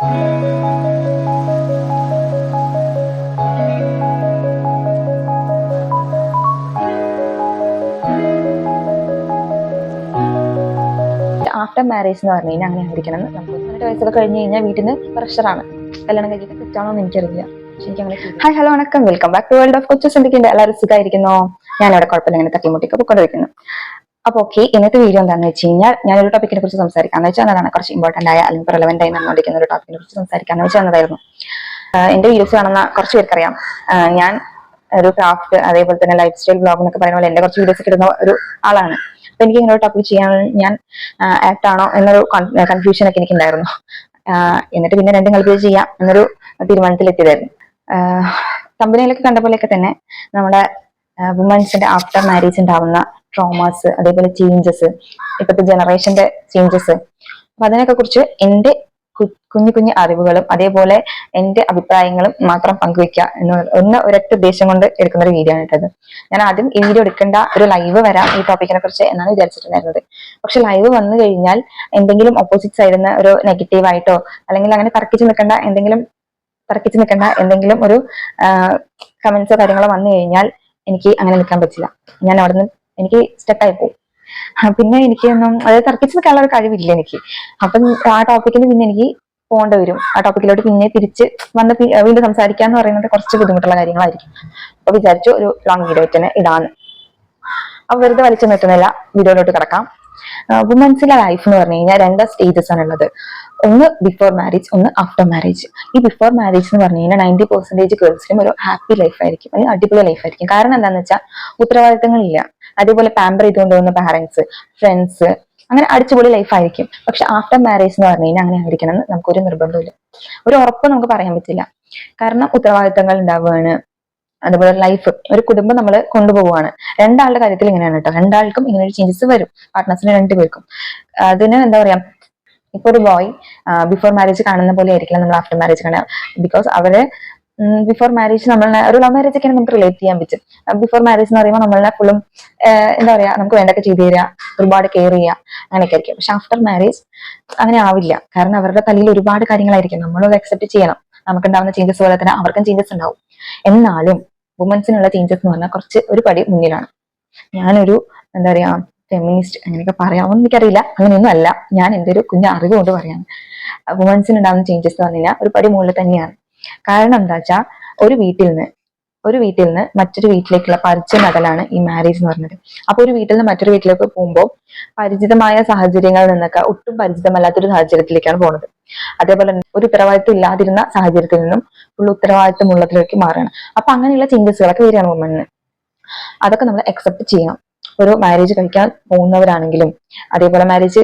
After marriage എന്ന് പറഞ്ഞു കഴിഞ്ഞാൽ അങ്ങനെ ആയിരിക്കണം. പതിനെട്ട് വയസ്സൊക്കെ കഴിഞ്ഞ് കഴിഞ്ഞാൽ വീട്ടിൽ നിന്ന് പ്രഷറാണ് കല്യാണം കഴിഞ്ഞിട്ട് തെറ്റാണോ എന്ന് എനിക്കറിയില്ല ഹായ് ഹലോ വണക്കം. Welcome back to world of കൊച്ചു ചിന്തിക്കുന്നുണ്ട് എല്ലാവരും സുഖമായിരിക്കുന്നോ? ഞാൻ അവിടെ കുഴപ്പമില്ല ഇങ്ങനെ തട്ടിമുട്ടിക്ക് പൊക്കൊണ്ടിരിക്കുന്നു. അപ്പോൾ ഓക്കെ ഇന്നത്തെ വീഡിയോ എന്താണെന്ന് വെച്ച് കഴിഞ്ഞാൽ ഞാനൊരു ടോപ്പിക്കിനെ കുറിച്ച് സംസാരിക്കാന്ന് വെച്ചാൽ അതാണ് കുറച്ച് ഇമ്പോർട്ടന്റ് ആയ അല്ലെങ്കിൽ റെലവെന്റ് ആയി നടന്നുകൊണ്ടിരിക്കുന്ന ഒരു ടോപ്പിക്കിനെ കുറിച്ച് സംസാരിക്കാന്ന് വെച്ചാൽ എന്റെ വീഡിയോസ് കാണുന്ന കുറച്ച് പേർക്കറിയാം. ഞാൻ ഒരു ക്രാഫ്റ്റ് അതേപോലെ തന്നെ ലൈഫ് സ്റ്റൈൽ ബ്ലോഗ് എന്നൊക്കെ പറയുന്ന പോലെ എന്റെ കുറച്ച് വീഡിയോസ് ഇടുന്ന ഒരു ആളാണ്. അപ്പൊ എനിക്ക് ഇങ്ങനെ ഒരു ടോപ്പിക് ചെയ്യാൻ ഞാൻ ആക്ട് ആണോ എന്നൊരു കൺഫ്യൂഷൻ ഒക്കെ എനിക്ക് ഉണ്ടായിരുന്നു എന്നിട്ട് പിന്നെ രണ്ടും കൽപ്പിച്ച് ചെയ്യാം എന്നൊരു തീരുമാനത്തിലെത്തിയതായിരുന്നു. കമ്പനിയിലൊക്കെ കണ്ട പോലെയൊക്കെ തന്നെ നമ്മുടെ വുമൻസിന്റെ ആഫ്റ്റർ മാരേജ് ഉണ്ടാവുന്ന ട്രോമാസ് അതേപോലെ ചേഞ്ചസ് ഇപ്പോഴത്തെ ജനറേഷന്റെ ചേഞ്ചസ് അപ്പൊ അതിനൊക്കെ കുറിച്ച് എന്റെ കുഞ്ഞു കുഞ്ഞു അറിവുകളും അതേപോലെ എന്റെ അഭിപ്രായങ്ങളും മാത്രം പങ്കുവെക്കുക എന്ന് എന്ന ഒരൊറ്റ ഉദ്ദേശം കൊണ്ട് എടുക്കുന്ന ഒരു വീഡിയോ ആണ് കേട്ടത് ഞാൻ ആദ്യം ഈ വീഡിയോ എടുക്കേണ്ട ഒരു ലൈവ് വരാം ഈ ടോപ്പിക്കിനെ കുറിച്ച് എന്നാണ് വിചാരിച്ചിട്ടുണ്ടായിരുന്നത്. പക്ഷെ ലൈവ് വന്നു കഴിഞ്ഞാൽ എന്തെങ്കിലും ഓപ്പോസിറ്റ് സൈഡിൽ നിന്ന് ഒരു നെഗറ്റീവ് ആയിട്ടോ അല്ലെങ്കിൽ അങ്ങനെ തർക്കിച്ച് നിൽക്കേണ്ട എന്തെങ്കിലും തർക്കിച്ച് നിൽക്കേണ്ട എന്തെങ്കിലും ഒരു കമന്റ്സോ കാര്യങ്ങളോ വന്നു കഴിഞ്ഞാൽ എനിക്ക് അങ്ങനെ നിൽക്കാൻ പറ്റില്ല. ഞാൻ അവിടെ നിന്ന് എനിക്ക് സ്റ്റക്കായി പോകും പിന്നെ എനിക്കൊന്നും അതായത് തർക്കിച്ച് നിൽക്കാനുള്ള ഒരു കഴിവില്ല എനിക്ക്. അപ്പം ആ ടോപ്പിക്കിന് പിന്നെ എനിക്ക് പോകേണ്ടി വരും. ആ ടോപ്പിക്കിലോട്ട് പിന്നെ തിരിച്ച് വന്ന് വീണ്ടും സംസാരിക്കുക എന്ന് പറയുന്നത് കുറച്ച് ബുദ്ധിമുട്ടുള്ള കാര്യങ്ങളായിരിക്കും. അപ്പൊ വിചാരിച്ചു ഒരു ലോങ് വീഡിയോ തന്നെ ഇടാന്ന്. അപ്പൊ വെറുതെ വലിച്ചു നിർത്തുന്നില്ല. വീഡിയോയിലോട്ട് കിടക്കാം. വുമൻസിലെ ലൈഫ് എന്ന് പറഞ്ഞു കഴിഞ്ഞാൽ രണ്ട് സ്റ്റേജസ് ആണ് ഉള്ളത്. ഒന്ന് ബിഫോർ മാരേജ് ഒന്ന് ആഫ്റ്റർ മാരേജ് ഈ ബിഫോർ മാരേജ് എന്ന് പറഞ്ഞു കഴിഞ്ഞാൽ നയന്റി പെർസെന്റേജ് ഗേൾസിനും ഒരു ഹാപ്പി ലൈഫ് ആയിരിക്കും. അടിപൊളി ലൈഫ് ആയിരിക്കും. കാരണം എന്താണെന്ന് വെച്ചാൽ ഉത്തരവാദിത്തങ്ങളില്ല. അതേപോലെ പാമ്പർ ചെയ്തുകൊണ്ട് പോകുന്ന പാരന്റ്സ് ഫ്രണ്ട്സ് അങ്ങനെ അടിച്ചുപൊളി ലൈഫ് ആയിരിക്കും. പക്ഷെ ആഫ്റ്റർ മാരേജ് എന്ന് പറഞ്ഞു കഴിഞ്ഞാൽ അങ്ങനെ ആയിരിക്കണം എന്ന് നമുക്കൊരു നിർബന്ധമില്ല ഒരു ഉറപ്പ് നമുക്ക് പറയാൻ പറ്റില്ല. കാരണം ഉത്തരവാദിത്തങ്ങൾ ഉണ്ടാവുകയാണ്. അതുപോലെ ലൈഫ് ഒരു കുടുംബം നമ്മൾ കൊണ്ടുപോവുകയാണ്. രണ്ടാളുടെ കാര്യത്തിൽ ഇങ്ങനെയാണ് കേട്ടോ. രണ്ടാൾക്കും ഇങ്ങനെ ഒരു ചേഞ്ചസ് വരും പാർട്ട്നേഴ്സിന് രണ്ടുപേർക്കും അതിന് എന്താ പറയാ? ഇപ്പൊ ഒരു ബോയ് ബിഫോർ മാരേജ് കാണുന്ന പോലെ ആയിരിക്കില്ല നമ്മൾ ആഫ്റ്റർ മാരേജ് കാണാം ബിക്കോസ് അവർ ബിഫോർ മാരേജ് നമ്മൾ ഒരു ലവ് മാരേജ് ഒക്കെ നമുക്ക് റിലേറ്റ് ചെയ്യാൻ പറ്റും. ബിഫോർ മാരേജ് എന്ന് പറയുമ്പോൾ നമ്മളെ ഫുള്ളും എന്താ പറയാ നമുക്ക് വേണ്ടൊക്കെ ചെയ്തു തരിക ഒരുപാട് കെയർ ചെയ്യുക അങ്ങനെയൊക്കെ ആയിരിക്കും. പക്ഷെ ആഫ്റ്റർ മാരേജ് അങ്ങനെ ആവില്ല. കാരണം അവരുടെ തലയിൽ ഒരുപാട് കാര്യങ്ങളായിരിക്കും. നമ്മളത് അക്സെപ്റ്റ് ചെയ്യണം. നമുക്ക് ഉണ്ടാവുന്ന ചേഞ്ചസ് പോലെ തന്നെ അവർക്കും ചേഞ്ചസ് ഉണ്ടാവും. എന്നാലും വുമൻസിനുള്ള ചേഞ്ചസ് എന്ന് പറഞ്ഞാൽ കുറച്ച് ഒരു പടി മുന്നിലാണ്. ഞാനൊരു എന്താ പറയാ ഫെമിനിസ്റ്റ് അങ്ങനെയൊക്കെ പറയാമെന്ന് എനിക്കറിയില്ല. അങ്ങനെയൊന്നും അല്ല. ഞാൻ എന്റെ ഒരു കുഞ്ഞ് അറിവ് കൊണ്ട് പറയാണ് വുമൻസിന് ഉണ്ടാകുന്ന ചേഞ്ചസ് എന്ന് പറഞ്ഞു കഴിഞ്ഞാൽ ഒരു പടി മുകളിൽ തന്നെയാണ്. കാരണം എന്താ വെച്ചാൽ ഒരു വീട്ടിൽ നിന്ന് ഒരു വീട്ടിൽ നിന്ന് മറ്റൊരു വീട്ടിലേക്കുള്ള പരിചയ നടലാണ് ഈ മാരേജ് എന്ന് പറഞ്ഞത്. അപ്പൊ ഒരു വീട്ടിൽ നിന്ന് മറ്റൊരു വീട്ടിലേക്ക് പോകുമ്പോൾ പരിചിതമായ സാഹചര്യങ്ങളിൽ നിന്നൊക്കെ ഒട്ടും പരിചിതമല്ലാത്തൊരു സാഹചര്യത്തിലേക്കാണ് പോകുന്നത് അതേപോലെ തന്നെ ഒരു ഉത്തരവാദിത്വം ഇല്ലാതിരുന്ന സാഹചര്യത്തിൽ നിന്നും ഉള്ള ഉത്തരവാദിത്വം ഉള്ളതിലേക്ക് മാറുകയാണ്. അപ്പൊ അങ്ങനെയുള്ള ചേഞ്ചസുകളൊക്കെ വരികയാണ് വുമണിന് അതൊക്കെ നമ്മൾ അക്സെപ്റ്റ് ചെയ്യണം. ഒരു മാരേജ് കഴിക്കാൻ പോകുന്നവരാണെങ്കിലും അതേപോലെ മാരേജ്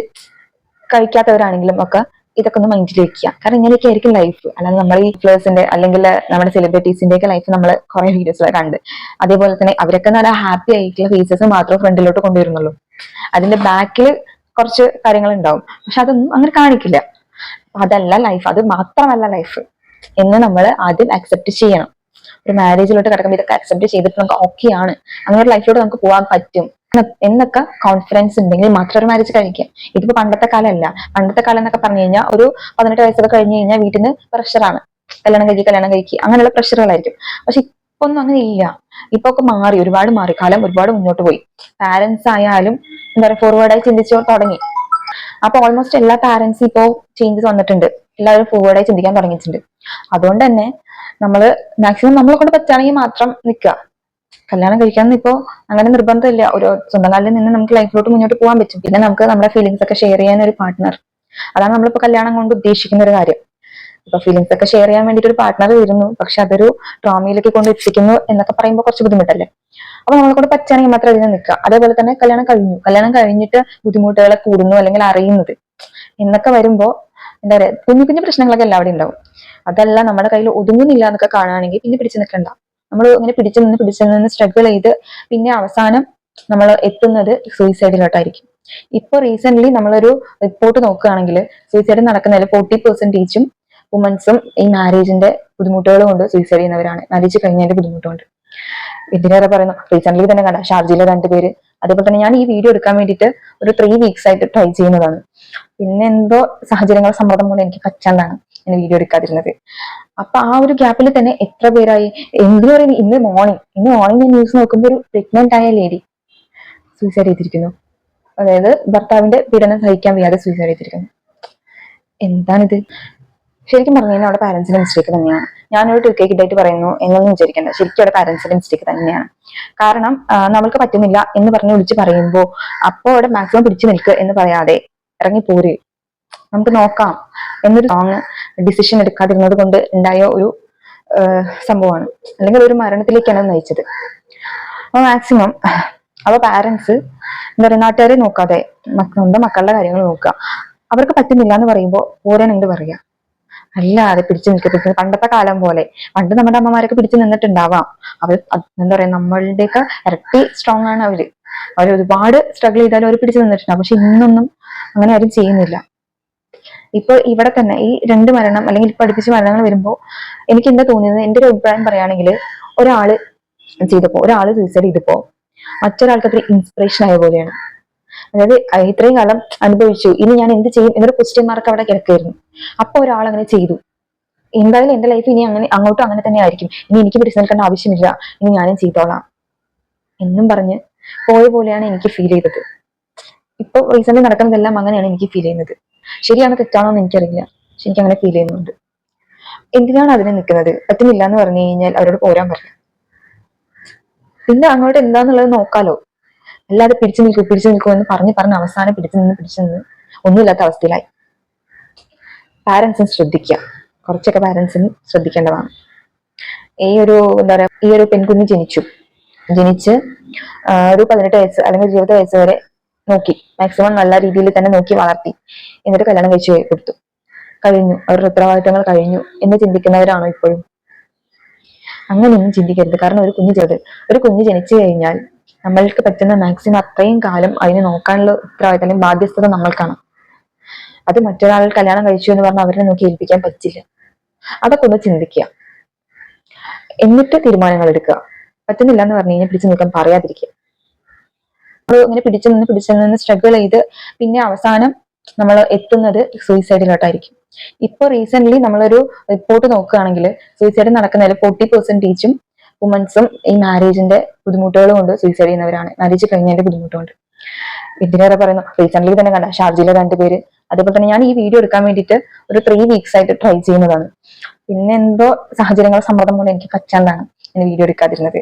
കഴിക്കാത്തവരാണെങ്കിലും ഒക്കെ ഇതൊക്കെ ഒന്ന് മൈൻഡിൽ വെക്കുക കാരണം ഇങ്ങനെയൊക്കെ ആയിരിക്കും ലൈഫ് അല്ലാതെ നമ്മൾ ഈ ഫ്ലേഴ്സിന്റെ അല്ലെങ്കിൽ നമ്മുടെ സെലിബ്രിറ്റീസിന്റെ ഒക്കെ ലൈഫ് നമ്മൾ കുറെ വീഡിയോസ് കണ്ട്. അതേപോലെ തന്നെ അവരൊക്കെ നല്ല ഹാപ്പി ആയിട്ടുള്ള ഫേസസ് മാത്രം ഫ്രണ്ടിലോട്ട് കൊണ്ടുവരുന്നുള്ളൂ. അതിന്റെ ബാക്കിൽ കുറച്ച് കാര്യങ്ങൾ ഉണ്ടാവും പക്ഷെ അതൊന്നും അങ്ങനെ കാണിക്കില്ല. അതല്ല ലൈഫ് അത് മാത്രമല്ല ലൈഫ് എന്ന് നമ്മൾ ആദ്യം അക്സെപ്റ്റ് ചെയ്യണം. ഒരു മാരേജിലോട്ട് കിടക്കുമ്പോൾ ഇതൊക്കെ അക്സെപ്റ്റ് ചെയ്തിട്ട് നമുക്ക് ഓക്കെ ആണ്. അങ്ങനെ ഒരു ലൈഫിലോട്ട് നമുക്ക് പോകാൻ പറ്റും. എന്നൊക്കെ കോൺഫിഡൻസ് ഉണ്ടെങ്കിൽ മാത്രം ഒരു മാരേജ് കഴിക്കുക ഇതിപ്പോ പണ്ടത്തെ കാലമല്ല. പണ്ടത്തെ കാലം എന്നൊക്കെ പറഞ്ഞു കഴിഞ്ഞാൽ ഒരു പതിനെട്ട് വയസ്സൊക്കെ കഴിഞ്ഞ് കഴിഞ്ഞാൽ വീട്ടിന് പ്രഷറാണ് കല്യാണം കഴിക്കുക കല്യാണം കഴിക്കുക അങ്ങനെയുള്ള പ്രഷറുകളായിരിക്കും പക്ഷെ ഇപ്പൊ ഒന്നും അങ്ങനെ ഇല്ല ഇപ്പൊ ഒക്കെ മാറി ഒരുപാട് മാറി. കാലം ഒരുപാട് മുന്നോട്ട് പോയി. പാരന്റ്സ് ആയാലും എന്താ പറയുക ഫോർവേഡായി ചിന്തിച്ചു തുടങ്ങി. അപ്പൊ ഓൾമോസ്റ്റ് എല്ലാ പാരന്റ്സ് ഇപ്പോ ചേഞ്ചസ് വന്നിട്ടുണ്ട്. എല്ലാവരും ഫോർവേഡായി ചിന്തിക്കാൻ തുടങ്ങിയിട്ടുണ്ട്. അതുകൊണ്ട് തന്നെ നമ്മൾ മാക്സിമം നമ്മളെ കൊണ്ട് പറ്റുകയാണെങ്കിൽ മാത്രം നിൽക്കുക. കല്യാണം കഴിക്കാൻ ഇപ്പോ അങ്ങനെ നിർബന്ധമില്ല. ഒരു സ്വന്തം കാലിൽ നിന്ന് നമുക്ക് ലൈഫിലോട്ട് മുന്നോട്ട് പോകാൻ പറ്റും. പിന്നെ നമുക്ക് നമ്മുടെ ഫീലിങ്സ് ഒക്കെ ഷെയർ ചെയ്യാൻ ഒരു പാർട്ട്ണർ അതാണ് നമ്മളിപ്പോ കല്യാണം കൊണ്ട് ഉദ്ദേശിക്കുന്ന ഒരു കാര്യം. ഇപ്പൊ ഫീലിങ്സ് ഒക്കെ ഷെയർ ചെയ്യാൻ വേണ്ടിട്ട് ഒരു പാർട്ട്ണർ വരുന്നു. പക്ഷെ അതൊരു ട്രോമയിലേക്ക് കൊണ്ട് എത്തിക്കുന്നു എന്നൊക്കെ പറയുമ്പോൾ കുറച്ച് ബുദ്ധിമുട്ടല്ലേ? അപ്പൊ നമ്മളെ കൊണ്ട് പറ്റുകയാണെങ്കിൽ മാത്രം അതിന് നിൽക്കുക. അതേപോലെ തന്നെ കല്യാണം കഴിഞ്ഞു. കല്യാണം കഴിഞ്ഞിട്ട് ബുദ്ധിമുട്ടുകളെ കൂടുന്നു അല്ലെങ്കിൽ അറിയുന്നത് എന്നൊക്കെ വരുമ്പോ എന്താ പറയാ കുഞ്ഞു കുഞ്ഞു പ്രശ്നങ്ങളൊക്കെ എല്ലാവരും ഉണ്ടാവും. അതല്ല നമ്മുടെ കയ്യിൽ ഒതുങ്ങുന്നില്ല എന്നൊക്കെ കാണുകയാണെങ്കിൽ പിന്നെ പിടിച്ചു നിൽക്കണ്ട. നമ്മൾ ഇങ്ങനെ പിടിച്ചു നിന്ന് പിടിച്ചു നിന്ന് സ്ട്രഗിൾ ചെയ്ത് പിന്നെ അവസാനം നമ്മൾ എത്തുന്നത് സൂയിസൈഡിലോട്ടായിരിക്കും ഇപ്പൊ റീസെന്റ് നമ്മളൊരു റിപ്പോർട്ട് നോക്കുകയാണെങ്കിൽ സൂയിസൈഡ് നടക്കുന്നതിൽ ഫോർട്ടി പെർസെന്റേജും വുമൻസും ഈ മാരേജിന്റെ ബുദ്ധിമുട്ടുകൾ കൊണ്ട് സൂയിസൈഡ് ചെയ്യുന്നവരാണ്. മാരേജ് കഴിഞ്ഞതിന്റെ ബുദ്ധിമുട്ടുകൊണ്ട് ഇതിനേറെ പറയുന്നു. റീസെന്റ് തന്നെ കണ്ട ഷാർജിയിലെ രണ്ടുപേര് അതേപോലെ തന്നെ ഞാൻ ഈ വീഡിയോ എടുക്കാൻ വേണ്ടിയിട്ട് ഒരു ത്രീ വീക്സ് ആയിട്ട് ട്രൈ ചെയ്യുന്നതാണ്. പിന്നെ എന്തോ സാഹചര്യങ്ങൾ സമ്മർദ്ദം കൊണ്ട് എനിക്ക് പറ്റാണ്ടാണ്. ഞാൻ വീഡിയോ എടുക്കാതിരുന്നത്. അപ്പൊ ആ ഒരു ഗ്യാപ്പിൽ തന്നെ എത്ര പേരായി? എന്തിനു പറയുന്നത് ഇന്ന് മോർണിംഗ് ഇന്ന് മോർണിംഗ് ഞാൻ ന്യൂസ് നോക്കുമ്പോൾ ഒരു പ്രഗ്നന്റ് ആയ ലേഡി സൂയിസൈഡ് ചെയ്തിരിക്കുന്നു. അതായത് ഭർത്താവിന്റെ പീഡനം സഹിക്കാൻ വയ്യാതെ സൂയിസൈഡ് ചെയ്തിരിക്കുന്നു. എന്താണിത്? ശരിക്കും പറഞ്ഞു കഴിഞ്ഞാൽ അവിടെ പാരന്റ്സിന്റെ മിസ്റ്റേക്ക് തന്നെയാണ്. ഞാനൊരു ടു കെ കിഡായിട്ട് പറയുന്നു എന്നൊന്നും വിചാരിക്കേണ്ട. ശരിക്കും അവിടെ പാരന്റ്സിന്റെ മിസ്റ്റേക്ക് തന്നെയാണ്. കാരണം നമ്മൾക്ക് പറ്റുന്നില്ല എന്ന് പറഞ്ഞ് വിളിച്ച് പറയുമ്പോൾ അപ്പോൾ അവിടെ മാക്സിമം പിടിച്ചു നിൽക്കുക എന്ന് പറയാതെ ഇറങ്ങി പോര് നമുക്ക് നോക്കാം. എന്നൊരു സോങ് ഡിസിഷൻ എടുക്കാതിരുന്നത് കൊണ്ട് ഉണ്ടായ ഒരു സംഭവമാണ്. അല്ലെങ്കിൽ ഒരു മരണത്തിലേക്കാണ് നയിച്ചത്. അപ്പൊ മാക്സിമം അപ്പൊ പാരന്റ്സ് എന്താ പറയുക നാട്ടുകാരെ നോക്കാതെ സ്വന്തം മക്കളുടെ കാര്യങ്ങൾ നോക്കുക. അവർക്ക് പറ്റുന്നില്ല എന്ന് പറയുമ്പോൾ ഓരോന്നുണ്ട് പറയാ. അല്ലാതെ പിടിച്ചു നിൽക്കപ്പെട്ടു പണ്ടത്തെ കാലം പോലെ. പണ്ട് നമ്മുടെ അമ്മമാരൊക്കെ പിടിച്ചു നിന്നിട്ടുണ്ടാവാം. അവർ എന്താ പറയാ നമ്മളുടെയൊക്കെ ഇരട്ടി സ്ട്രോങ് ആണ് അവർ. അവർ ഒരുപാട് സ്ട്രഗിൾ ചെയ്താലും അവർ പിടിച്ചു നിന്നിട്ടുണ്ടാവും. പക്ഷെ ഇന്നൊന്നും അങ്ങനെ ആരും ചെയ്യുന്നില്ല. ഇപ്പൊ ഇവിടെ തന്നെ ഈ രണ്ട് മരണം അല്ലെങ്കിൽ ഇപ്പൊ അടുപ്പിച്ച് മരണങ്ങൾ വരുമ്പോൾ എനിക്ക് എന്താ തോന്നിയത്? എന്റെ ഒരു അഭിപ്രായം പറയുകയാണെങ്കിൽ ഒരാൾ ചെയ്തപ്പോ ഒരാൾ സൂസൈഡ് ചെയ്തപ്പോ മറ്റൊരാൾക്ക് അത്ര ഇൻസ്പിറേഷൻ ആയ പോലെയാണ്. അതായത് ഇത്രയും കാലം അനുഭവിച്ചു. ഇനി ഞാൻ എന്ത് ചെയ്യും? എന്നൊരു ക്വസ്റ്റ്യൻ മാർക്ക് അവിടെ കിടക്കായിരുന്നു അപ്പൊ ഒരാൾ അങ്ങനെ ചെയ്തു. എന്തായാലും എന്റെ ലൈഫ് ഇനി അങ്ങനെ അങ്ങോട്ടും അങ്ങനെ തന്നെ ആയിരിക്കും. ഇനി എനിക്ക് പിടിച്ചു നിൽക്കേണ്ട ആവശ്യമില്ല. ഇനി ഞാനും ചെയ്തോളാം. എന്നും പറഞ്ഞ് പോയ പോലെയാണ് എനിക്ക് ഫീൽ ചെയ്തത്. ഇപ്പൊ റീസെന്റ് നടക്കുന്നതെല്ലാം അങ്ങനെയാണ് എനിക്ക് ഫീൽ ചെയ്യുന്നത്. ശരിയാണോ തെറ്റാണോ എന്ന് എനിക്കറിയില്ല. പക്ഷെ എനിക്ക് അങ്ങനെ ഫീൽ ചെയ്യുന്നുണ്ട്. എന്തിനാണ് അതിനെ നിൽക്കുന്നത്? പറ്റുന്നില്ല എന്ന് പറഞ്ഞു കഴിഞ്ഞാൽ അവരോട് പോരാൻ പറയാം. പിന്നെ അങ്ങോട്ട് എന്താന്നുള്ളത് നോക്കാലോ. അല്ലാതെ പിടിച്ചു നിൽക്കൂ പിടിച്ചു നിൽക്കൂ എന്ന് പറഞ്ഞ് പറഞ്ഞ് അവസാനം പിടിച്ചു നിന്ന് പിടിച്ചു നിന്ന് ഒന്നുമില്ലാത്ത അവസ്ഥയിലായി. പാരന്റ്സും ശ്രദ്ധിക്കുക. കുറച്ചൊക്കെ പാരന്റ്സിന് ശ്രദ്ധിക്കേണ്ടതാണ്. ഈ ഒരു എന്താ പറയാ ഈ ഒരു പെൺകുഞ്ഞ് ജനിച്ചു. ജനിച്ച് ഒരു പതിനെട്ട് വയസ്സ് അല്ലെങ്കിൽ ഇരുപത് വയസ്സ് വരെ നോക്കി. മാക്സിമം നല്ല രീതിയിൽ തന്നെ നോക്കി വളർത്തി. എന്നിട്ട് കല്യാണം കഴിച്ചു കൊടുത്തു. കഴിഞ്ഞു. അവരുടെ ഉത്തരവാദിത്തങ്ങൾ കഴിഞ്ഞു എന്ന് ചിന്തിക്കുന്നവരാണോ ഇപ്പോഴും? അങ്ങനെയൊന്നും ചിന്തിക്കരുത്. കാരണം ഒരു കുഞ്ഞ് ചെറുത്. ഒരു കുഞ്ഞ് ജനിച്ചു കഴിഞ്ഞാൽ നമ്മൾക്ക് പറ്റുന്ന മാക്സിമം അത്രയും കാലം അതിനെ നോക്കാനുള്ള ഉത്തരവാദിത്തം അല്ലെങ്കിൽ ബാധ്യസ്ഥത നമ്മൾക്കാണ്. അത് മറ്റൊരാൾ കല്യാണം കഴിച്ചു എന്ന് പറഞ്ഞാൽ അവരെ നോക്കി ഏൽപ്പിക്കാൻ പറ്റില്ല. അതൊക്കെ ഒന്ന് ചിന്തിക്കുക. എന്നിട്ട് തീരുമാനങ്ങൾ എടുക്കുക. പറ്റുന്നില്ല എന്ന് പറഞ്ഞു കഴിഞ്ഞാൽ പിടിച്ചു നിൽക്കാൻ പറയാതിരിക്കുക. നമ്മൾ ഇങ്ങനെ പിടിച്ചു നിന്ന് പിടിച്ചു നിന്ന് സ്ട്രഗിൾ ചെയ്ത് പിന്നെ അവസാനം നമ്മൾ എത്തുന്നത് സൂയിസൈഡിലോട്ടായിരിക്കും ഇപ്പൊ റീസെന്റ് നമ്മളൊരു റിപ്പോർട്ട് നോക്കുകയാണെങ്കിൽ സൂയിസൈഡ് നടക്കുന്നതിൽ ഫോർട്ടി പെർസെന്റേജും വുമൻസും ഈ മാരേജിന്റെ ബുദ്ധിമുട്ടുകൾ കൊണ്ട് സൂയിസൈഡ് ചെയ്യുന്നവരാണ്. മാരേജ് കഴിഞ്ഞതിന്റെ ബുദ്ധിമുട്ടുകൊണ്ട് ഇതിനേറെ പറയുന്നു. റീസെന്റ് തന്നെ കണ്ട ഷാർജിയിലെ രണ്ടുപേര് അതേപോലെ തന്നെ ഞാൻ ഈ വീഡിയോ എടുക്കാൻ വേണ്ടിട്ട് ഒരു ത്രീ വീക്സ് ആയിട്ട് ട്രൈ ചെയ്യുന്നതാണ്. പിന്നെ എന്തോ സാഹചര്യങ്ങൾ സമ്മർദ്ദം മൂലം എനിക്ക് പറ്റാണ്ടാണ്. ഞാൻ വീഡിയോ എടുക്കാതിരുന്നത്.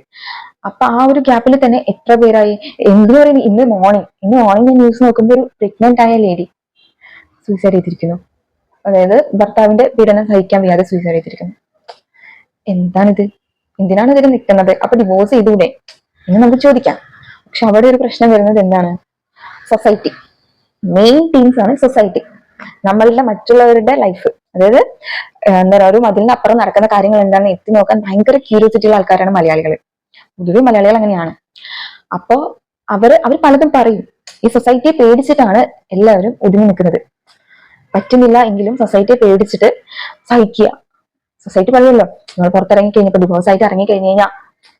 അപ്പൊ ആ ഒരു ഗ്യാപ്പിൽ തന്നെ എത്ര പേരായി? എന്തിനു പറയുന്നത് ഇന്ന് മോർണിംഗ് ഇന്ന് മോർണിംഗ് ഞാൻ ന്യൂസ് നോക്കുമ്പോൾ ഒരു പ്രഗ്നന്റ് ആയ ലേഡി സൂയിസൈഡ് ചെയ്തിരിക്കുന്നു. അതായത് ഭർത്താവിന്റെ പീഡനം സഹിക്കാൻ വയ്യാതെ സൂയിസൈഡ് ചെയ്തിരിക്കുന്നു. എന്താണിത്? എന്തിനാണ് ഇതിൽ നിൽക്കുന്നത്? അപ്പൊ ഡിവോഴ്സ് ചെയ്തൂടെ എന്ന് നമുക്ക് ചോദിക്കാം. പക്ഷെ അവിടെ ഒരു പ്രശ്നം വരുന്നത് എന്താണ്? സൊസൈറ്റി മെയിൻ ടീംസ് ആണ് സൊസൈറ്റി നമ്മളുടെ മറ്റുള്ളവരുടെ ലൈഫ് അതായത് എന്താ പറയുക ഒരു മതിലിന് അപ്പുറം നടക്കുന്ന കാര്യങ്ങൾ എന്താണെന്ന് എത്തി നോക്കാൻ ഭയങ്കര ക്യൂരിയോസിറ്റിയുള്ള ആൾക്കാരാണ് മലയാളികൾ പൊതുവെ മലയാളികൾ അങ്ങനെയാണ്. അപ്പോ അവർ അവർ പലതും പറയും. ഈ സൊസൈറ്റിയെ പേടിച്ചിട്ടാണ് എല്ലാവരും ഒതുങ്ങി നിൽക്കുന്നത്. പറ്റുന്നില്ല എങ്കിലും സൊസൈറ്റിയെ പേടിച്ചിട്ട് സഹിക്കുക. സൊസൈറ്റി പറയുമല്ലോ നിങ്ങൾ പുറത്തിറങ്ങി കഴിഞ്ഞപ്പോ ഡിവോഴ്സ് ആയിട്ട് ഇറങ്ങി കഴിഞ്ഞു കഴിഞ്ഞാൽ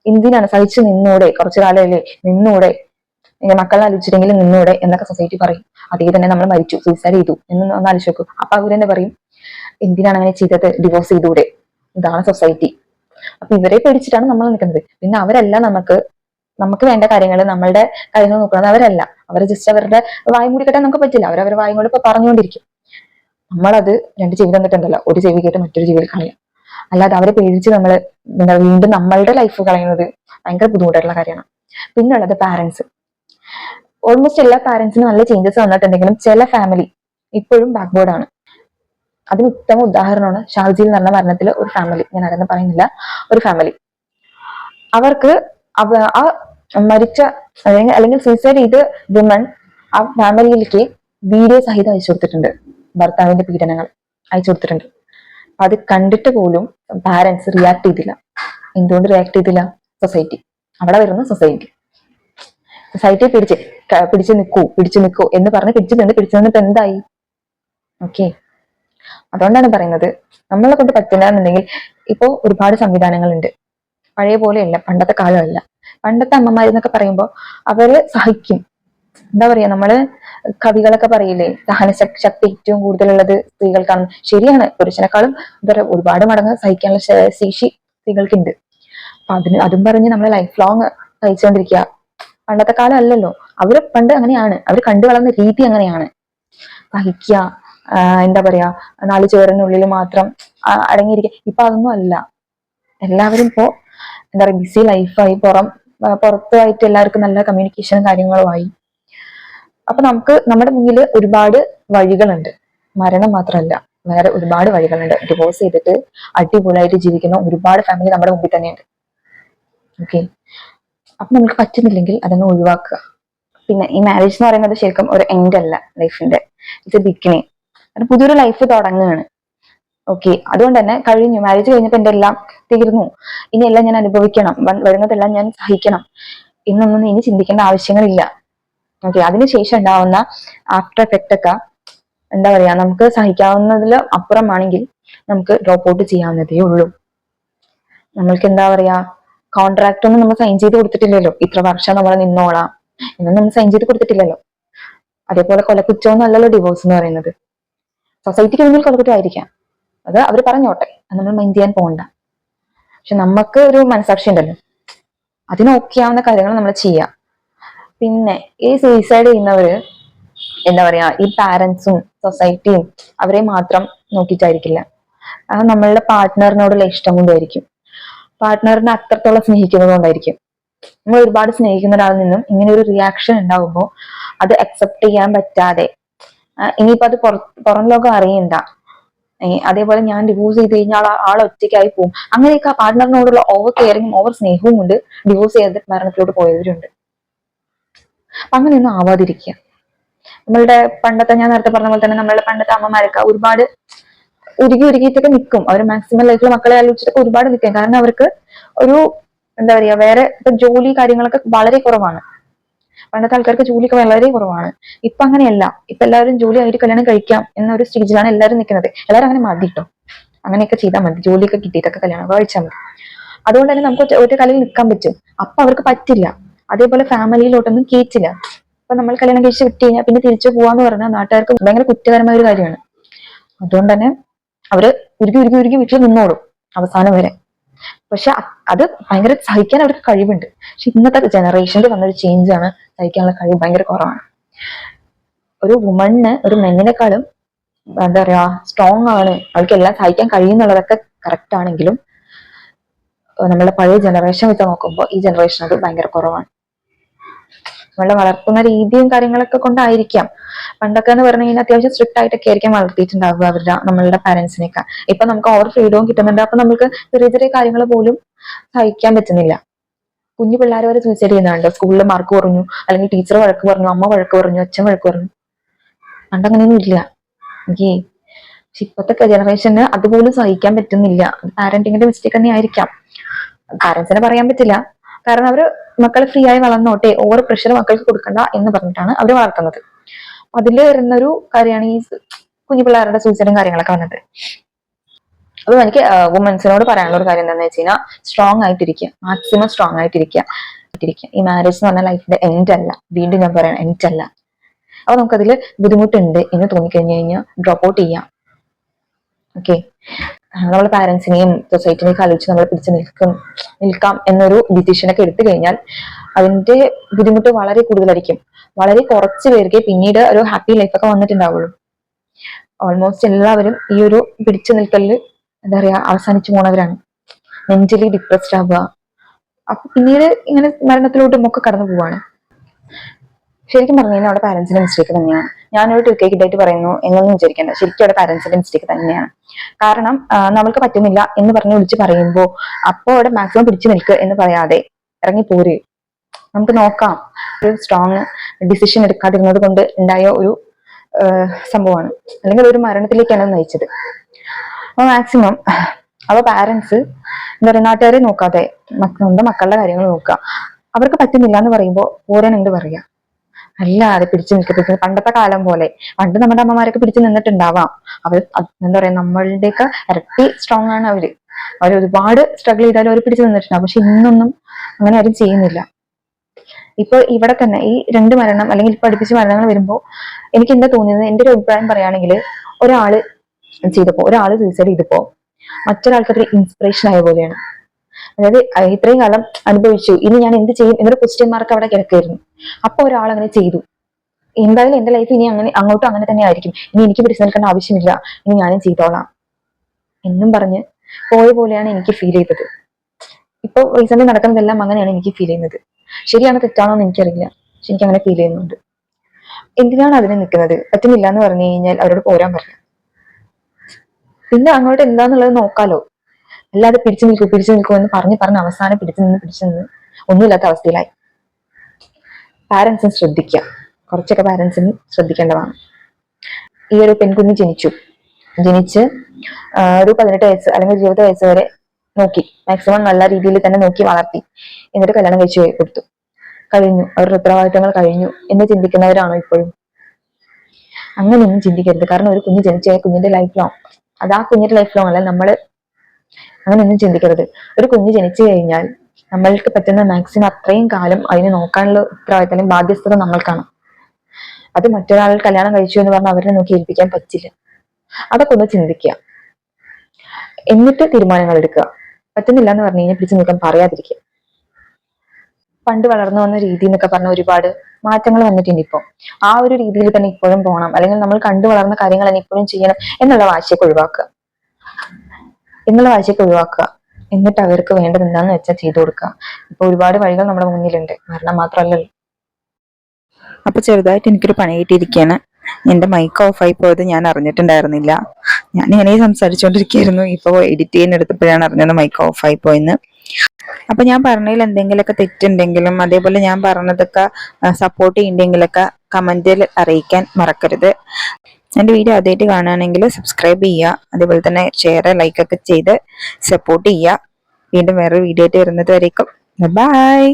എന്തിനാണ് സഹിച്ചു നിന്നൂടെ? കുറച്ചു കാലമല്ലേ നിന്നൂടെ? എന്റെ മക്കളെ ആലോചിച്ചിട്ടെങ്കിലും നിന്നൂടെ? എന്നൊക്കെ സൊസൈറ്റി പറയും. അതേ തന്നെ നമ്മൾ മരിച്ചു സൂസൈഡ് ചെയ്തു. എന്ന് ഒന്ന് ആലോചിച്ച് അപ്പൊ അവർ തന്നെ പറയും? എന്തിനാണ് അങ്ങനെ ചെയ്തത്? ഡിവോഴ്സ് ചെയ്തൂടെ? ഇതാണ് സൊസൈറ്റി അപ്പൊ ഇവരെ പേടിച്ചിട്ടാണ് നമ്മൾ നിൽക്കുന്നത്. പിന്നെ അവരല്ല നമുക്ക് നമുക്ക് വേണ്ട കാര്യങ്ങൾ നമ്മളുടെ കാര്യങ്ങൾ നോക്കുന്നത് അവരല്ല. അവർ ജസ്റ്റ് അവരുടെ വായും കൂടി നമുക്ക് പറ്റില്ല. അവർ അവരുടെ വായും കൂടി ഇപ്പൊ പറഞ്ഞുകൊണ്ടിരിക്കും. നമ്മളത് രണ്ട് ചെവി തന്നിട്ടുണ്ടല്ലോ. ഒരു ചെവി കേട്ട് മറ്റൊരു ചെവിയിൽ കളയാം. അല്ലാതെ അവരെ പേടിച്ച് നമ്മൾ വീണ്ടും നമ്മളുടെ ലൈഫ് കളയുന്നത് ഭയങ്കര ബുദ്ധിമുട്ടായിട്ടുള്ള കാര്യമാണ്. പിന്നുള്ളത് പാരൻസ് ഓൾമോസ്റ്റ് എല്ലാ പാരന്റ്സിനും നല്ല ചേഞ്ചസ് വന്നിട്ടുണ്ടെങ്കിലും ചില ഫാമിലി ഇപ്പോഴും ബാക്ക് ബോർഡാണ് അതിന് ഉത്തമ ഉദാഹരണമാണ് ഷാർജിയിൽ നടന്ന മരണത്തിൽ ഒരു ഫാമിലി ഞാൻ അതെന്ന് പറയുന്നില്ല. ഒരു ഫാമിലി അവർക്ക് അവ ആ മരിച്ച അല്ലെങ്കിൽ അല്ലെങ്കിൽ സൂസൈഡ് ചെയ്ത് വിമൺ ആ ഫാമിലിയിലേക്ക് വീഡിയോ സഹിതം അയച്ചു കൊടുത്തിട്ടുണ്ട്. ഭർത്താവിന്റെ പീഡനങ്ങൾ അയച്ചു കൊടുത്തിട്ടുണ്ട്. അത് കണ്ടിട്ട് പോലും പാരന്റ്സ് റിയാക്ട് ചെയ്തില്ല. എന്തുകൊണ്ട് റിയാക്ട് ചെയ്തില്ല? സൊസൈറ്റി അവിടെ വരുന്ന സൊസൈറ്റി സൊസൈറ്റി പിടിച്ച് പിടിച്ചു നിൽക്കൂ പിടിച്ചു നിൽക്കൂ എന്ന് പറഞ്ഞ് പിടിച്ചു നിന്ന് പിടിച്ചു നിന്നിട്ട് എന്തായി? ഓക്കെ അതുകൊണ്ടാണ് പറയുന്നത്. നമ്മളെ കൊണ്ട് പറ്റില്ല എന്നുണ്ടെങ്കിൽ ഇപ്പോ ഒരുപാട് സംവിധാനങ്ങളുണ്ട്. പഴയ പോലെയല്ല പണ്ടത്തെ കാലമല്ല. പണ്ടത്തെ അമ്മമാർ അമ്മമാരെന്നൊക്കെ പറയുമ്പോൾ അവർ സഹിക്കും. എന്താ പറയാ നമ്മൾ കവികളൊക്കെ പറയില്ലേ സഹന ശക്തി ഏറ്റവും കൂടുതലുള്ളത് സ്ത്രീകൾക്കാണ് ശരിയാണ് പുരുഷനേക്കാളും എന്താ ഒരുപാട് മടങ്ങ് സഹിക്കാനുള്ള ശേഷി സ്ത്രീകൾക്കുണ്ട്. അപ്പൊ അതിന് അതും പറഞ്ഞ് നമ്മളെ ലൈഫ് ലോങ് സഹിച്ചുകൊണ്ടിരിക്കുക പണ്ടത്തെ കാലം അല്ലല്ലോ. അവർ പണ്ട് അങ്ങനെയാണ്. അവർ കണ്ടു വളർന്ന രീതി അങ്ങനെയാണ്. സഹിക്കുക എന്താ പറയാ നാല് ചേറിനുള്ളിൽ മാത്രം അടങ്ങിയിരിക്കുക ഇപ്പൊ അതൊന്നും അല്ല. എല്ലാവരും ഇപ്പോ എന്താ പറയാ ബിസി ലൈഫായി പുറം പുറത്തുമായിട്ട് എല്ലാവർക്കും നല്ല കമ്മ്യൂണിക്കേഷനും കാര്യങ്ങളുമായി. അപ്പൊ നമുക്ക് നമ്മുടെ മുന്നിൽ ഒരുപാട് വഴികളുണ്ട്. മരണം മാത്രമല്ല വേറെ ഒരുപാട് വഴികളുണ്ട്. ഡിവോഴ്സ് ചെയ്തിട്ട് അടിപൊളിയായിട്ട് ജീവിക്കുന്ന ഒരുപാട് ഫാമിലി നമ്മുടെ മുമ്പിൽ തന്നെയുണ്ട്. ഓക്കെ അപ്പൊ നമുക്ക് പറ്റുന്നില്ലെങ്കിൽ അതങ്ങ് ഒഴിവാക്കുക. പിന്നെ ഈ മാരേജ് എന്ന് പറയുന്നത് ശരിക്കും ഒരു എൻഡ് അല്ല ലൈഫിന്റെ ഇറ്റ്സ് എ ബിഗിനിങ് ഒരു പുതിയൊരു ലൈഫ് തുടങ്ങുകയാണ്. ഓക്കെ അതുകൊണ്ട് തന്നെ കഴിഞ്ഞു. മാരേജ് കഴിഞ്ഞപ്പോൾ എന്റെ എല്ലാം തീർന്നു? ഇനി എല്ലാം ഞാൻ അനുഭവിക്കണം. വരുന്നതെല്ലാം ഞാൻ സഹിക്കണം. എന്നൊന്നും ഇനി ചിന്തിക്കേണ്ട ആവശ്യങ്ങളില്ല. ഓക്കെ അതിനുശേഷം ഉണ്ടാവുന്ന ആഫ്റ്റർ എഫക്റ്റ് ഒക്കെ എന്താ പറയാ നമുക്ക് സഹിക്കാവുന്നതിൽ അപ്പുറമാണെങ്കിൽ നമുക്ക് ഡ്രോപ്പ് ഔട്ട് ചെയ്യാവുന്നതേ ഉള്ളൂ. നമ്മൾക്ക് എന്താ പറയാ കോൺട്രാക്ട് ഒന്നും നമ്മൾ സൈൻ ചെയ്ത് കൊടുത്തിട്ടില്ലല്ലോ. ഇത്ര വർഷം നമ്മൾ നിന്നോളാം. എന്നൊന്നും നമ്മൾ സൈൻ ചെയ്ത് കൊടുത്തിട്ടില്ലല്ലോ. അതേപോലെ കൊലക്കുറ്റമൊന്നും അല്ലല്ലോ ഡിവോഴ്സ് എന്ന് പറയുന്നത്. സൊസൈറ്റിക്ക് മുന്നിൽ കൊലക്കുറ്റമായിരിക്കാം. അത് അവർ പറഞ്ഞോട്ടെ. നമ്മൾ മൈൻഡ് ചെയ്യാൻ പോകണ്ട പക്ഷെ നമുക്ക് ഒരു മനസാക്ഷി ഉണ്ടല്ലോ. അതിന് ഓക്കെയാവുന്ന കാര്യങ്ങൾ നമ്മൾ ചെയ്യാം. പിന്നെ ഈ സൂയിസൈഡ് ചെയ്യുന്നവര് എന്താ പറയാ ഈ പാരന്റ്സും സൊസൈറ്റിയും അവരെ മാത്രം നോക്കിയിട്ടായിരിക്കില്ല. അത് നമ്മളുടെ പാർട്ട്ണറിനോടുള്ള ഇഷ്ടം കൊണ്ടായിരിക്കും പാർട്ട്ണറിനെ അത്രത്തോളം സ്നേഹിക്കുന്നത് കൊണ്ടായിരിക്കും. നമ്മൾ ഒരുപാട് സ്നേഹിക്കുന്ന ഒരാളിൽ നിന്നും ഇങ്ങനെ ഒരു റിയാക്ഷൻ ഉണ്ടാകുമ്പോൾ അത് അക്സെപ്റ്റ് ചെയ്യാൻ പറ്റാതെ ഇനിയിപ്പോ അത് പുറ ലോകം അറിയണ്ട. അതേപോലെ ഞാൻ ഡിവോഴ്സ് ചെയ്ത് കഴിഞ്ഞാൽ ആൾ ഒറ്റയ്ക്കായി പോകും. അങ്ങനെയൊക്കെ ആ പാർട്ട്ണറിനോടുള്ള ഓവർ കെയറിങ്ങും ഓവർ സ്നേഹവും കൊണ്ട് ഡിവോഴ്സ് ചെയ്ത് മരണത്തിലോട്ട് പോയവരുണ്ട്. അങ്ങനെയൊന്നും ആവാതിരിക്കുക. നമ്മളുടെ പണ്ടത്തെ ഞാൻ നേരത്തെ പറഞ്ഞ പോലെ തന്നെ നമ്മളുടെ പണ്ടത്തെ അമ്മമാരൊക്കെ ഒരുപാട് ഉരുകി ഉരുകിയിട്ടൊക്കെ നിൽക്കും അവർ മാക്സിമം ലൈഫിൽ മക്കളെ ആലോചിച്ചിട്ടൊക്കെ ഒരുപാട് നിൽക്കും കാരണം അവർക്ക് ഒരു എന്താ പറയാ വേറെ ഇപ്പൊ ജോലി കാര്യങ്ങളൊക്കെ വളരെ കുറവാണ്. പണ്ടത്തെ ആൾക്കാർക്ക് ജോലിയൊക്കെ വളരെ കുറവാണ്. ഇപ്പൊ അങ്ങനെയല്ല. ഇപ്പൊ എല്ലാവരും ജോലി ആയിട്ട് കല്യാണം കഴിക്കാം എന്നൊരു സ്റ്റേജിലാണ് എല്ലാവരും നിൽക്കുന്നത് എല്ലാവരും അങ്ങനെ മതി കേട്ടോ അങ്ങനെയൊക്കെ ചെയ്താൽ മതി. ജോലിയൊക്കെ കിട്ടിയിട്ടൊക്കെ കല്യാണം കഴിച്ചാൽ മതി. അതുകൊണ്ട് തന്നെ നമുക്ക് ഒറ്റ- കലയിൽ നിൽക്കാൻ പറ്റും. അപ്പൊ അവർക്ക് പറ്റില്ല. അതേപോലെ ഫാമിലിയിലോട്ടൊന്നും കേറ്റില്ല. അപ്പൊ നമ്മൾ കല്യാണം കഴിച്ച് വിട്ട് കഴിഞ്ഞാൽ പിന്നെ തിരിച്ചു പോവാന്ന് പറഞ്ഞാൽ നാട്ടുകാർക്ക് ഭയങ്കര കുറ്റകരമായ ഒരു കാര്യമാണ്. അതുകൊണ്ട് തന്നെ അവർ ഉരുകി ഉരുകി ഉരുകി വീട്ടിൽ നിന്നോളും അവസാനം വരെ. പക്ഷെ അത് ഭയങ്കര സഹിക്കാൻ അവർക്ക് കഴിവുണ്ട്. പക്ഷെ ഇന്നത്തെ ജനറേഷനിൽ വന്നൊരു ചേഞ്ച് ആണ് സഹിക്കാനുള്ള കഴിവ് ഭയങ്കര കുറവാണ്. ഒരു വുമണിന് ഒരു മെന്നിനെക്കാളും എന്താ പറയാ സ്ട്രോങ് ആണ്. അവൾക്ക് എല്ലാം സഹിക്കാൻ കഴിയുന്നുള്ളതൊക്കെ കറക്റ്റ് ആണെങ്കിലും നമ്മുടെ പഴയ ജനറേഷൻ വെച്ച് നോക്കുമ്പോൾ ഈ ജനറേഷൻ അത് ഭയങ്കര കുറവാണ്. നമ്മളെ വളർത്തുന്ന രീതിയും കാര്യങ്ങളൊക്കെ കൊണ്ടായിരിക്കാം. പണ്ടൊക്കെ എന്ന് പറഞ്ഞു കഴിഞ്ഞാൽ അത്യാവശ്യം സ്ട്രിക്റ്റ് ആയിട്ടൊക്കെ ആയിരിക്കും വളർത്തിയിട്ടുണ്ടാവുക അവരുടെ നമ്മളുടെ പാരന്റ്സിനെയൊക്കെ ഇപ്പൊ നമുക്ക് ഓവർ ഫ്രീഡവും കിട്ടുന്നുണ്ട്. അപ്പൊ നമുക്ക് ചെറിയ ചെറിയ കാര്യങ്ങൾ പോലും സഹിക്കാൻ പറ്റുന്നില്ല. കുഞ്ഞു പിള്ളേർ വരെ സൂയിസൈഡ് ചെയ്യുന്നുണ്ട്. സ്കൂളിൽ മാർക്ക് കുറഞ്ഞു. അല്ലെങ്കിൽ ടീച്ചർ വഴക്ക് പറഞ്ഞു അമ്മ വഴക്ക് പറഞ്ഞു അച്ഛൻ വഴക്ക് പറഞ്ഞു. പണ്ടങ്ങനെയൊന്നും ഇല്ല. എനിക്ക് പക്ഷെ ഇപ്പത്തെ ജനറേഷന് അതുപോലും സഹിക്കാൻ പറ്റുന്നില്ല. പാരന്റിങ്ങിന്റെ മിസ്റ്റേക്ക് തന്നെ ആയിരിക്കാം പാരന്റ്സിനെ പറയാൻ പറ്റില്ല. കാരണം അവർ മക്കൾ ഫ്രീ ആയി വളർന്നോട്ടെ ഓവർ പ്രഷർ മക്കൾക്ക് കൊടുക്കണ്ട എന്ന് പറഞ്ഞിട്ടാണ് അവർ വളർത്തുന്നത്. അതിൽ വരുന്നൊരു കാര്യമാണ് ഈ കുഞ്ഞു പിള്ളേരുടെ സൂചനയും കാര്യങ്ങളൊക്കെ വന്നത്. അപ്പൊ എനിക്ക് വുമൻസിനോട് പറയാനുള്ള ഒരു കാര്യം എന്താണെന്ന് വെച്ച് കഴിഞ്ഞാൽ സ്ട്രോങ് ആയിട്ടിരിക്കുക. മാക്സിമം സ്ട്രോങ് ആയിട്ടിരിക്കുക. ഈ മാരേജ് എന്ന് പറഞ്ഞാൽ ലൈഫിന്റെ എൻഡ് അല്ല. വീണ്ടും ഞാൻ പറയണം എൻഡ് അല്ല. അപ്പൊ നമുക്കതിൽ ബുദ്ധിമുട്ടുണ്ട് എന്ന് തോന്നിക്കഴിഞ്ഞു കഴിഞ്ഞാൽ ഡ്രോപ്പ് ഔട്ട് ചെയ്യാം. ഓക്കെ നമ്മളെ പാരന്റ്സിനെയും സൊസൈറ്റിനെയും ആലോചിച്ച് നമ്മൾ പിടിച്ചു നിൽക്കും നിൽക്കാം എന്നൊരു ഡിസിഷനൊക്കെ എടുത്തു കഴിഞ്ഞാൽ അതിന്റെ ബുദ്ധിമുട്ട് വളരെ കൂടുതലായിരിക്കും. വളരെ കുറച്ച് പേർക്ക് പിന്നീട് ഒരു ഹാപ്പി ലൈഫൊക്കെ വന്നിട്ടുണ്ടാവുള്ളൂ. ഓൾമോസ്റ്റ് എല്ലാവരും ഈ ഒരു പിടിച്ചു നിൽക്കലിൽ എന്താ പറയാ അവസാനിച്ചു പോണവരാണ്. മെന്റലി ഡിപ്രസ്ഡ് ആവുക. അപ്പൊ പിന്നീട് ഇങ്ങനെ മരണത്തിലോട്ടും ഒക്കെ കടന്നു പോവാണ്. ശരിക്കും പറഞ്ഞു കഴിഞ്ഞാൽ അവിടെ പാരന്റ്സിന്റെ മിസ്റ്റേക്ക് തന്നെയാണ് ഞാനൊരു ടു കെ കിഡായിട്ട് പറയുന്നു എന്നൊന്നും വിചാരിക്കേണ്ട. ശരിക്കും അവിടെ പാരന്റ്സിന്റെ മിസ്റ്റേക്ക് തന്നെയാണ്. കാരണം നമ്മൾക്ക് പറ്റുന്നില്ല എന്ന് പറഞ്ഞ് വിളിച്ച് പറയുമ്പോൾ അപ്പോൾ അവിടെ മാക്സിമം പിടിച്ചു നിൽക്കുക എന്ന് പറയാതെ ഇറങ്ങി പോര്. നമുക്ക് നോക്കാം. ഒരു സ്ട്രോങ് ഡിസിഷൻ എടുക്കാതിരുന്നത് കൊണ്ട് ഉണ്ടായ ഒരു സംഭവമാണ്. അല്ലെങ്കിൽ ഒരു മരണത്തിലേക്കാണ് നയിച്ചത്. അപ്പൊ മാക്സിമം അപ്പൊ പാരന്റ്സ് എന്താ പറയുക നാട്ടുകാരെ നോക്കാതെ സ്വന്തം മക്കളുടെ കാര്യങ്ങൾ നോക്കുക. അവർക്ക് പറ്റുന്നില്ല എന്ന് പറയുമ്പോൾ പോരാൻ എന്ത് പറയാ അല്ലാതെ പിടിച്ചു നിൽക്കുന്നത് പണ്ടത്തെ കാലം പോലെ. പണ്ട് നമ്മുടെ അമ്മമാരൊക്കെ പിടിച്ചു നിന്നിട്ടുണ്ടാവാം. അവർ എന്താ പറയാ നമ്മളുടെയൊക്കെ ഇരട്ടി സ്ട്രോങ് ആണ് അവർ. അവർ ഒരുപാട് സ്ട്രഗിൾ ചെയ്താലും അവർ പിടിച്ചു നിന്നിട്ടുണ്ടാവും. പക്ഷെ ഇന്നൊന്നും അങ്ങനെ ആരും ചെയ്യുന്നില്ല. ഇപ്പൊ ഇവിടെ തന്നെ ഈ രണ്ട് മരണം അല്ലെങ്കിൽ ഇപ്പൊ അടുപ്പിച്ച് മരണങ്ങൾ വരുമ്പോൾ എനിക്ക് എന്താ തോന്നിയത്? എന്റെ ഒരു അഭിപ്രായം പറയുകയാണെങ്കിൽ ഒരാൾ ചെയ്തപ്പോ ഒരാൾ സൂയിസൈഡ് ചെയ്തപ്പോ മറ്റൊരാൾക്ക് അതൊരു ഇൻസ്പിറേഷൻ ആയ പോലെയാണ്. അതായത് ഇത്രയും കാലം അനുഭവിച്ചു. ഇനി ഞാൻ എന്ത് ചെയ്യും? എന്നൊരു ക്വസ്റ്റ്യൻ മാർക്ക് അവിടെ കിടക്കായിരുന്നു അപ്പൊ ഒരാൾ അങ്ങനെ ചെയ്തു. എന്തായാലും എന്റെ ലൈഫ് ഇനി അങ്ങനെ അങ്ങോട്ടും അങ്ങനെ തന്നെ ആയിരിക്കും. ഇനി എനിക്ക് പിടിച്ചു നിൽക്കേണ്ട ആവശ്യമില്ല. ഇനി ഞാനും ചെയ്തോളാം. എന്നും പറഞ്ഞ് പോയ പോലെയാണ് എനിക്ക് ഫീൽ ചെയ്തത്. ഇപ്പൊ റീസെന്റ് നടക്കുന്നതെല്ലാം അങ്ങനെയാണ് എനിക്ക് ഫീൽ ചെയ്യുന്നത്. ശരിയാണോ തെറ്റാണോ എന്ന് എനിക്കറിയില്ല. പക്ഷെ എനിക്ക് അങ്ങനെ ഫീൽ ചെയ്യുന്നുണ്ട്. എന്തിനാണ് അതിന് നിൽക്കുന്നത്? പറ്റുന്നില്ല എന്ന് പറഞ്ഞു കഴിഞ്ഞാൽ അവരോട് പോരാൻ പറയാം പിന്നെ അങ്ങോട്ട് എന്താന്നുള്ളത് നോക്കാലോ. അല്ലാതെ പിടിച്ചു നിൽക്കൂ പിടിച്ചു നിൽക്കൂ എന്ന് പറഞ്ഞ് പറഞ്ഞ് അവസാനം പിടിച്ചു നിന്ന് പിടിച്ചു നിന്ന് ഒന്നുമില്ലാത്ത അവസ്ഥയിലായി. പാരൻസും ശ്രദ്ധിക്കുക കുറച്ചൊക്കെ പാരൻസിന് ശ്രദ്ധിക്കേണ്ടതാണ്. ഈ ഒരു പെൺകുഞ്ഞ് ജനിച്ചു. ജനിച്ച് ഒരു പതിനെട്ട് വയസ്സ് അല്ലെങ്കിൽ ഇരുപത് വയസ്സ് വരെ നോക്കി. മാക്സിമം നല്ല രീതിയിൽ തന്നെ നോക്കി വളർത്തി. എന്നിട്ട് കല്യാണം കഴിച്ചു കൊടുത്തു. കഴിഞ്ഞു. അവരുടെ ഉത്തരവാദിത്തങ്ങൾ കഴിഞ്ഞു എന്ന് ചിന്തിക്കുന്നവരാണോ ഇപ്പോഴും? അങ്ങനെയൊന്നും ചിന്തിക്കരുത്. കാരണം ഒരു കുഞ്ഞ് ജനിച്ച കുഞ്ഞിന്റെ ലൈഫ് ലോങ് അത് ആ കുഞ്ഞിന്റെ ലൈഫ് ലോങ് അല്ല. നമ്മൾ അങ്ങനെയൊന്നും ചിന്തിക്കരുത്. ഒരു കുഞ്ഞ് ജനിച്ചു കഴിഞ്ഞാൽ നമ്മൾക്ക് പറ്റുന്ന മാക്സിമം അത്രയും കാലം അതിനെ നോക്കാനുള്ള ഉത്തരവാദിത്തം ബാധ്യസ്ഥത നമ്മൾക്കാണ്. അത് മറ്റൊരാൾ കല്യാണം കഴിച്ചു എന്ന് പറഞ്ഞാൽ അവരെ നോക്കി ഏൽപ്പിക്കാൻ പറ്റില്ല. അതൊക്കെ ഒന്ന് ചിന്തിക്കുക. എന്നിട്ട് തീരുമാനങ്ങൾ എടുക്കുക. പറ്റുന്നില്ല എന്ന് പറഞ്ഞു കഴിഞ്ഞാൽ പിടിച്ചു നിൽക്കാൻ പറയാതിരിക്കുക. പണ്ട് വളർന്നു വന്ന രീതി എന്നൊക്കെ പറഞ്ഞ ഒരുപാട് മാറ്റങ്ങൾ വന്നിട്ടുണ്ട് ഇപ്പോൾ ആ ഒരു രീതിയിൽ തന്നെ ഇപ്പോഴും പോകണം അല്ലെങ്കിൽ നമ്മൾ കണ്ടു വളർന്ന കാര്യങ്ങൾ തന്നെ ഇപ്പോഴും ചെയ്യണം എന്നുള്ള വാശിയൊക്കെ ഒഴിവാക്കുക. എന്നുള്ള വാശിയൊക്കെ ഒഴിവാക്കുക. എന്നിട്ട് അവർക്ക് വേണ്ടത് എന്താണെന്ന് വെച്ചാൽ ചെയ്തു കൊടുക്കുക. ഇപ്പൊ ഒരുപാട് വഴികൾ നമ്മുടെ മുന്നിലുണ്ട്. മരണം മാത്രമല്ലല്ലോ. അപ്പൊ ചെറുതായിട്ട് എനിക്കൊരു പണി കിട്ടിയിരിക്കുകയാണ് എന്റെ മൈക്ക് ഓഫ് ആയി പോയത് ഞാൻ അറിഞ്ഞിട്ടുണ്ടായിരുന്നില്ല. ഞാൻ ഇങ്ങനെ സംസാരിച്ചുകൊണ്ടിരിക്കുകയായിരുന്നു ഇപ്പൊ എഡിറ്റ് ചെയ്യാൻ എടുത്തപ്പോഴാണ് അറിഞ്ഞത് മൈക്ക് ഓഫ് ആയി പോയെന്ന്. അപ്പൊ ഞാൻ പറഞ്ഞതിൽ എന്തെങ്കിലുമൊക്കെ തെറ്റുണ്ടെങ്കിലും അതേപോലെ ഞാൻ പറഞ്ഞതൊക്കെ സപ്പോർട്ട് ചെയ്യുന്നുണ്ടെങ്കിലൊക്കെ കമന്റിൽ അറിയിക്കാൻ മറക്കരുത്. എന്റെ വീഡിയോ ആദ്യമായിട്ട് കാണുകയാണെങ്കിൽ സബ്സ്ക്രൈബ് ചെയ്യുക. അതേപോലെ തന്നെ ഷെയർ ലൈക്കൊക്കെ ചെയ്ത് സപ്പോർട്ട് ചെയ്യുക. വീണ്ടും വേറൊരു വീഡിയോ ആയിട്ട് വരുന്നത് വരേക്കും. ബൈ